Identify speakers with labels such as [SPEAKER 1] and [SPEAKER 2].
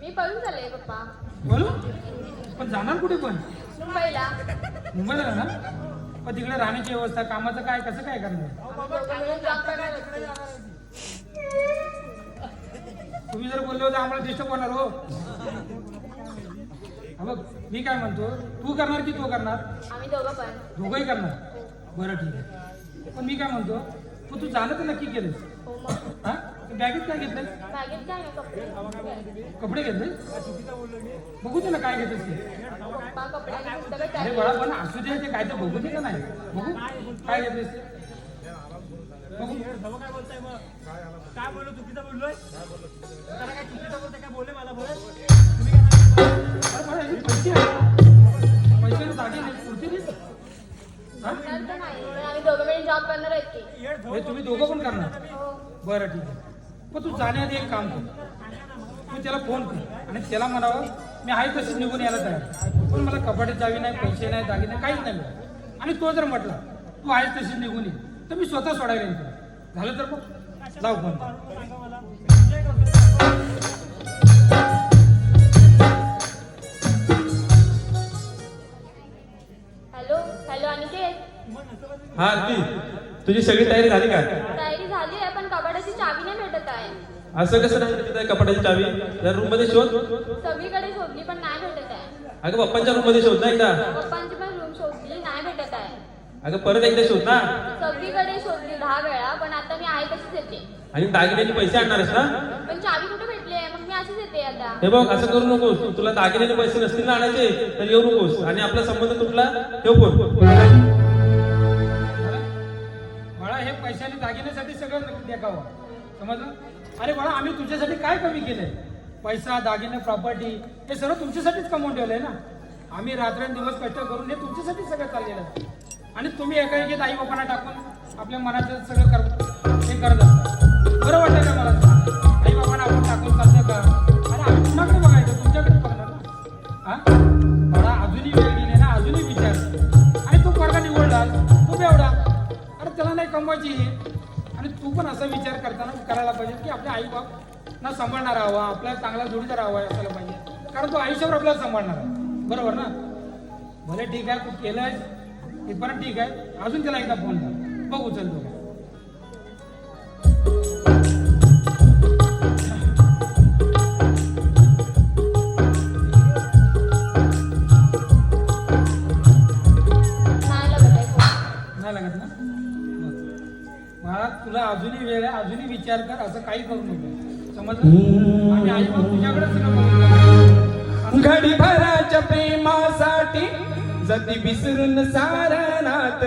[SPEAKER 1] मी पळून झाले पप्पा. बरोबर पण जाणार कुठे पण? मुंबईला. मुंबईला जाणार? पण तिकडे राहण्याची व्यवस्था कामाचं काय कसं काय करणार? तुम्ही जर बोलले होते आम्हाला डिस्टर्ब होणार हो. बघ मी काय म्हणतो तू करणार की तो करणार? दोघही करणार? बरं ठीक आहे. पण मी काय म्हणतो पण तू जाणं तर नक्की केलं
[SPEAKER 2] हो,
[SPEAKER 1] हा? बॅगेत काय
[SPEAKER 2] बॅगेत काय कपडे
[SPEAKER 1] कपडे घेतले? बघू ना काय घेतलंस ते.
[SPEAKER 2] पप्पा कपडे
[SPEAKER 1] अरे बाळा पण असू दे ते काय ते बघू दे का नाही? बघू. काय घेतलंस ते बघू.
[SPEAKER 3] काय बोलताय मग काय बोललो चुकीचं बोललोय त्याला काय चुकीचं बोलतोय काय बोलले मला बोल तुम्ही काय
[SPEAKER 1] अरे बाळा, हे? पैसे? हा?
[SPEAKER 2] करणार तर नाही पण आम्ही दोघं मिळून जॉब करणार आहेत की.
[SPEAKER 3] येड
[SPEAKER 1] हे तुम्ही दोघं पण करणार?
[SPEAKER 2] हो.
[SPEAKER 1] बरं ठीक आहे. पण तू जाण्याआधी एक काम कर. तू त्याला फोन कर. आणि त्याला म्हणावं मी आहे तशीच निघून यायला तयार. पण मला कपाटीत जावी नाही पैसे नाही दागिने काहीच नाही मिळत. आणि तो जर म्हटला तू आहेस तशीच निघून ये तर मी स्वतः सोडायला येईन तुला झालं तर मग? जाऊ फोन.
[SPEAKER 2] Hello hello Aniket.
[SPEAKER 4] हा ती तुझी सगळी तयारी झाली का?
[SPEAKER 2] तयारी झाली आहे पण कपाटाची चावी नाही भेटत आहे.
[SPEAKER 4] असं कसं नाही भेटत आहे कपाटाची चावी? या रूममध्ये शोध.
[SPEAKER 2] सगळीकडे शोधली पण नाही भेटत आहे.
[SPEAKER 4] अगं पप्पांच्या रूममध्ये शोध ना एकदा.
[SPEAKER 2] पप्पांची पण रूम शोधली नाही भेटत आहे.
[SPEAKER 4] अगं परत एकदा शोध ना.
[SPEAKER 2] सगळीकडे शोधली दहा वेळा पण आता मी आहे तशीच येते.
[SPEAKER 4] आणि दागिन्याचे पैसे आणणारच ना?
[SPEAKER 2] पण चावी कुठे भेटली आहे? मग मी अशीच येते आता.
[SPEAKER 4] हे बघ असं करू नकोस. तुला दागिन्याचे पैसे नसतील ना आणायचे तर येऊ नकोस. आणि आपला संबंध तुटला ठेव फोन.
[SPEAKER 1] बाळा हे पैशाने दागिन्यासाठी सगळं देखावं. समजलं? अरे बाळा आम्ही तुझ्यासाठी काय कमी केलंय? पैसा दागिने प्रॉपर्टी हे सर्व तुमच्यासाठीच कमवून ठेवलंय ना? आम्ही रात्रंदिवस कष्ट करून हे तुमच्यासाठी सगळं चाललेलं आहे. आणि तुम्ही एका एकेत आई बापांना टाकून आपल्या मनाचं सगळं कर हे करत असता. बरं वाटतं का मला? कमवायची आहे. आणि तू पण असा विचार करताना करायला पाहिजे की आपल्या आई बाप ना सांभाळणार हवा आपल्या चांगला जोडीदार हवा असायला पाहिजे. कारण तो आयुष्यावर आपल्याला सांभाळणार आहे. बरोबर ना? भले ठीक आहे तू केलंय इथपर्यंत ठीक आहे. अजून त्याला एकदा फोन कर. बघ उचलतो तुला अजूनही वेळ आहे अजूनही विचार कर असं काही करू नको. समजलं? आणि आई बाप तुझ्याकडे सगळं
[SPEAKER 5] घडी भराच्या प्रेमासाठी जती विसरून सारनात